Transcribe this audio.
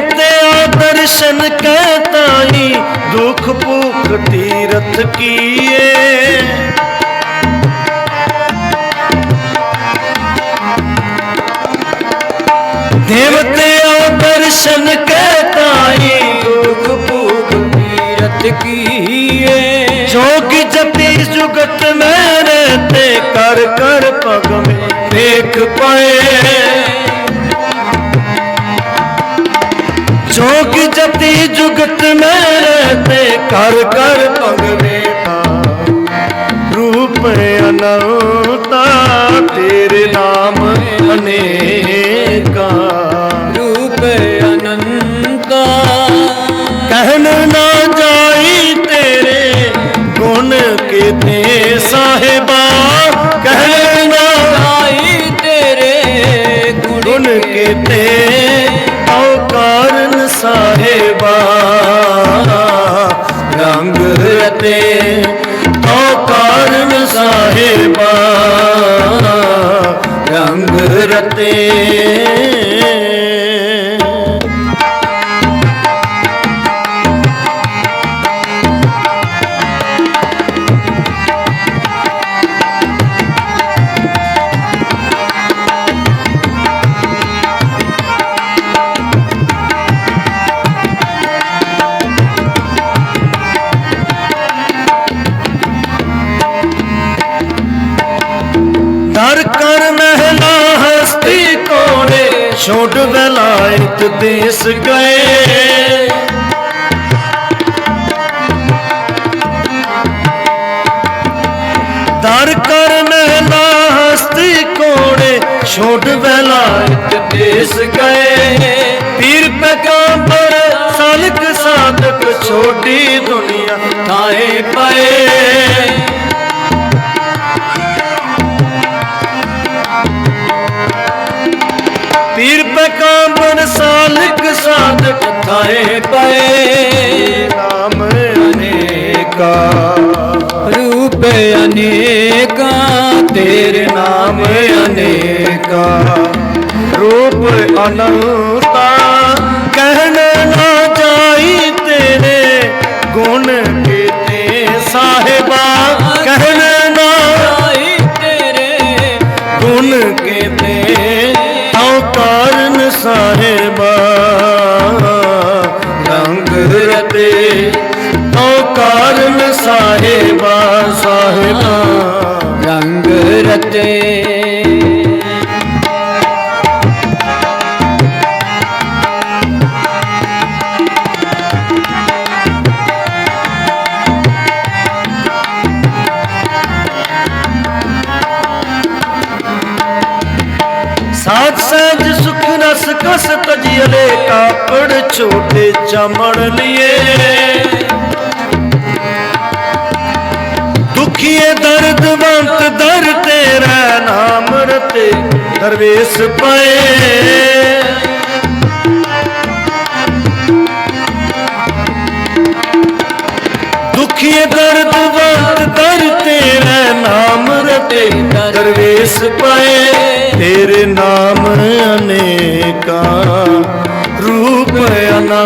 ਦੇਵਤਿਆ ਦਰਸ਼ਨ ਕੈ ਤਾਈ, ਦੁਖ ਭੁਖ ਤੀਰਥ ਕੀਏ। ਦੇਵਤਿਆ ਦਰਸ਼ਨ ਕੈ ਤਾਈ, ਦੁਖ ਭੂਖ ਤੀਰਥ ਕੀਏ। ਜੋਗ ਜਪੀ ਜੁਗਤ ਮੈਂ ਰਹਤੇ, ਕਰ ਕਰ ਪਗ ਮੇ ਵੇਖ ਪਾਏ ਜੁਗਤ ਮੈਂ ਰਹਤੇ ਕਰ ਕਰ ਮੇ ਰੂਪ ਅਨੰਤਾ ਤੇਰੇ ਨਾਮ ਅਨੇਕਾ। ਰੂਪ ਅਨੰਤਾ। ਕਹਿਨ ਨਾ ਜਾਈ ਤੇਰੇ ਗੁਣ ਕੀਤੇ ਸਾਹਿਬਾ। ਕਹਿਨ ਨਾ ਆਈ ਤੇਰੇ ਗੁਣ ਕੀਤੇ ਰੰਗ ਛੋਟ ਛੋੜ ਵਲਾਇਤ ਦੇਸ ਗਏ। ਦਰ ਕਰ ਮਹਿਲਾ ਹਸਤੀ ਕੋੜੇ ਛੋਟ ਵਲਾਇਤ ਦੇਸ ਗਏ। ਥਾਏ ਪਏ। ਨਾਮ ਅਨੇਕਾ। ਰੂਪ ਅਨੇਕਾ ਤੇਰੇ ਨਾਮ ਅਨੇਕਾ। ਰੂਪ ਅਨੰਤਾ ਕਹਿਣ ਨਾ ਜਾਈ ਤੇਰੇ ਗੁਣ ਸਾਹਿਬਾ ਸਾਹਿਬਾ। ਰੰਗ ਰਤੇ। ਸਾਧ ਸਹਿਜ ਸੁਖ ਰਸ ਕਸ ਤਜਿਲੇ ਕਾਪੜ ਛੋਟੇ ਚਮੜ ਲਿਏ। ਦੁਖੀਏ ਦਰਦਵੰਤ ਦਰ ਤੇਰਾ ਨਾਮ ਰਤੇ, ਦਰਵੇਸ ਪਏ। ਦੁਖੀਏ ਦਰਦਵੰਤ ਦਰ ਤੇਰਾ ਨਾਮ ਰਤੇ, ਦਰਵੇਸ ਪਏ। ਤੇਰੇ ਨਾਮ ਅਨੇਕਾ ਰੂਪ ਅਨੰਤਾ